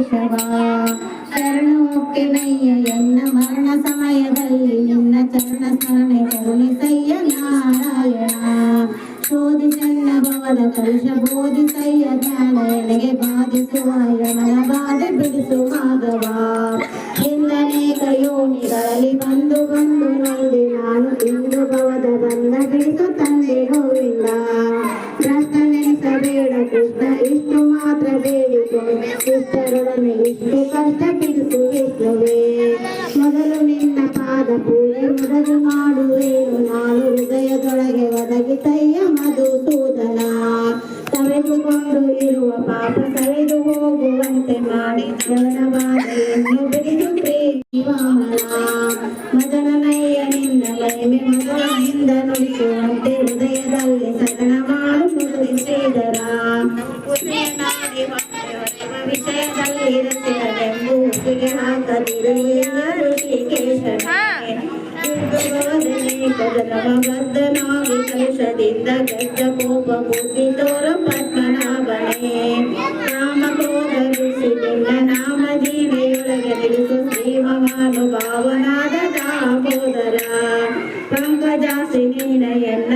ಕೇಶವ ಶರಣೋಕ್ಕೆ ನಯ್ಯ ಎನ್ನ ಮರಣ ಸಮಯದಲ್ಲಿ ನಿನ್ನ ಚರಣ ಸ್ಮರಣೆ ಕರುಣಿಸಯ್ಯ ನಾರಾಯಣ ಶೋಧಿ ಚೆನ್ನ ಭವದ ಕಲುಷ ಬೋಧಿಸಯ್ಯ ಜ್ಞಾನ ಎನಗೆ ಬಾಧಿಸುವ ಯಮನ ಬಾಧೆ ಬಿಡಿಸುವಾಗವ తెలుసు ఇస్తరుడ నిలిస్తూ కష్టపిలుసు విష్ణువే ಮೊದಲು ನಿನ್ನ ಪಾದ ಪೂಜೆ ಮೊದಲು ಮಾಡುವೇನು ನಾನು ಹೃದಯದೊಳಗೆ ಒದಗಿತಯ್ಯ ಮಧುಸೂದನ ತವೆದುಕೊಂಡು ಇರುವ ಪಾಪ ಸವೆದು ಹೋಗುವಂತೆ ಮಾಡಿ ಜನವ ಕಲುಷದಿಂದ ಗದ್ದ ಕೋಪ ಬುದ್ಧಿ ತೋರ ಪದ್ಮನಾಭಣೆ ರಾಮ ಕ್ರೋಧ ಋಷಿಲಿಂಗ ನಾಮ ಜೀವಿಯೊಳಗೆ ನಿಲ್ಲಿಸು ಶ್ರೀ ಮಹಾನುಭಾವನಾದ ದಾಮೋದರ ಪಂಕಜಾಸಿ ನೀನ ಎನ್ನ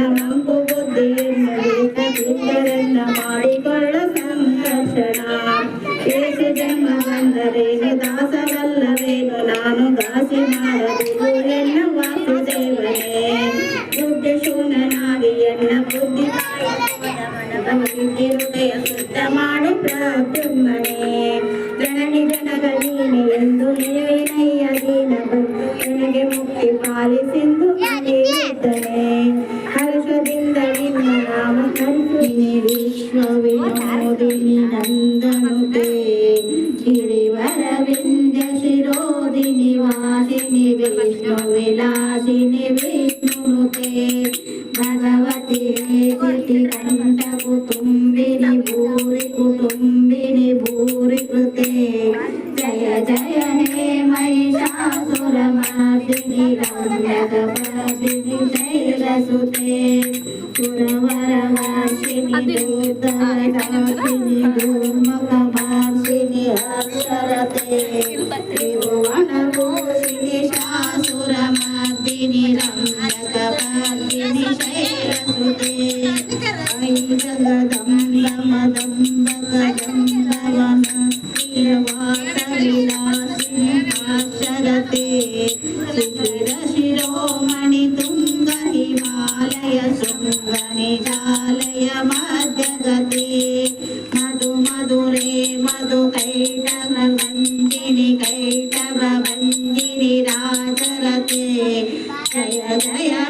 కంఠకు తుంబిని భూరి కుటుంబిని భూరి కృతే. జయ జయ హే మహిషాసురమాదిని దూత. निर्वासविलासिंहासरते सुरशिरोमणि तुङ्ग हिमालय शृङ्गनिजालय मध्यगते मधु मधुरे मधु कैटवन्दिनि कैटवन्दिनि राजरते जय जय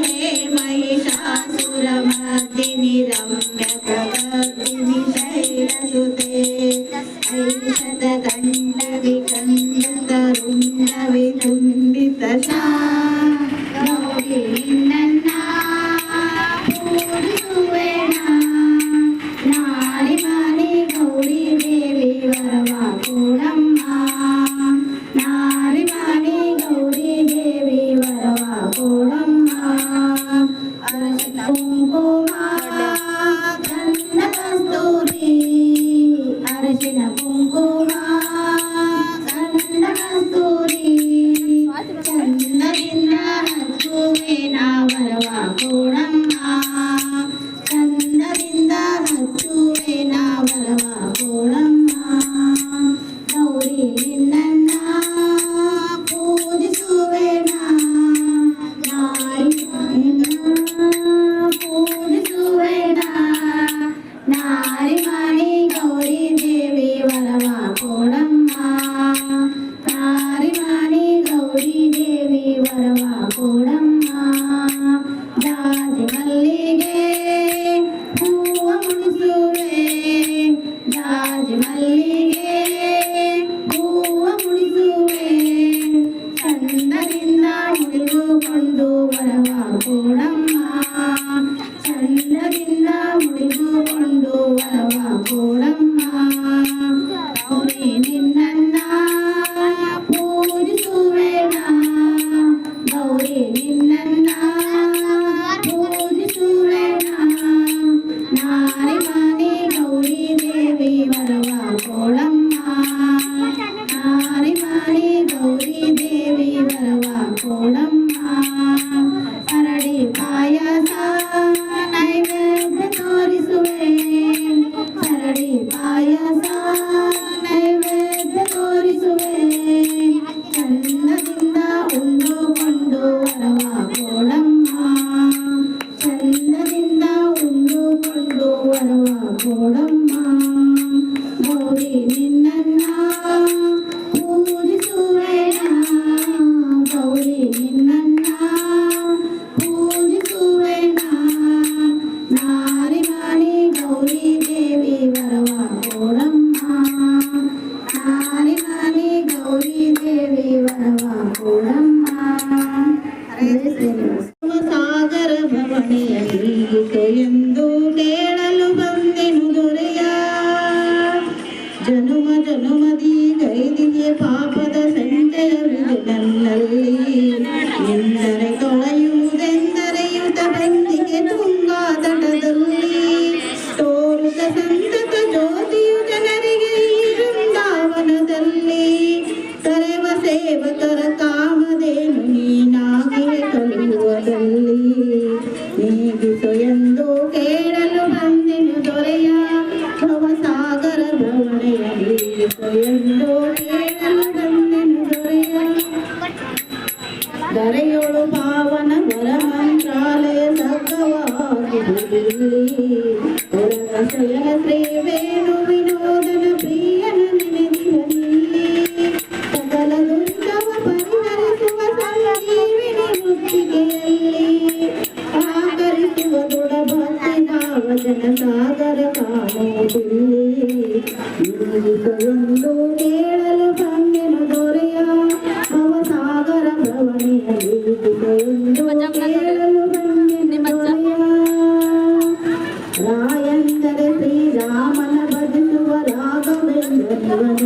ಕುಂಡಿತನಾ ನೋಡಿ ನನ್ನ ಪೂಜಿಸುವೆಣ ನಾಡಿ ಮಾಡಿ ಗೌರಿ ದೇವಿ ವರವ ಕೂಡಮ್ಮ ನಾಡಿ ಮಾಡಿ ಗೌರಿ ದೇವಿ ವರವ ಕೂಡಮ್ಮ Mm-hmm. 嗯。అటుల శ్రీవేణు వినోదన ప్రియన నిలదివని సకల దుర్గవ పరిహరిಸುವ సంజీವಿని ಮುತ್ತಿಗೆಯಲ್ಲಿ ಆಕರಿಸುವ ದುಡಭಕ್ತಿ ನಾವಜನ ಸಾಗರ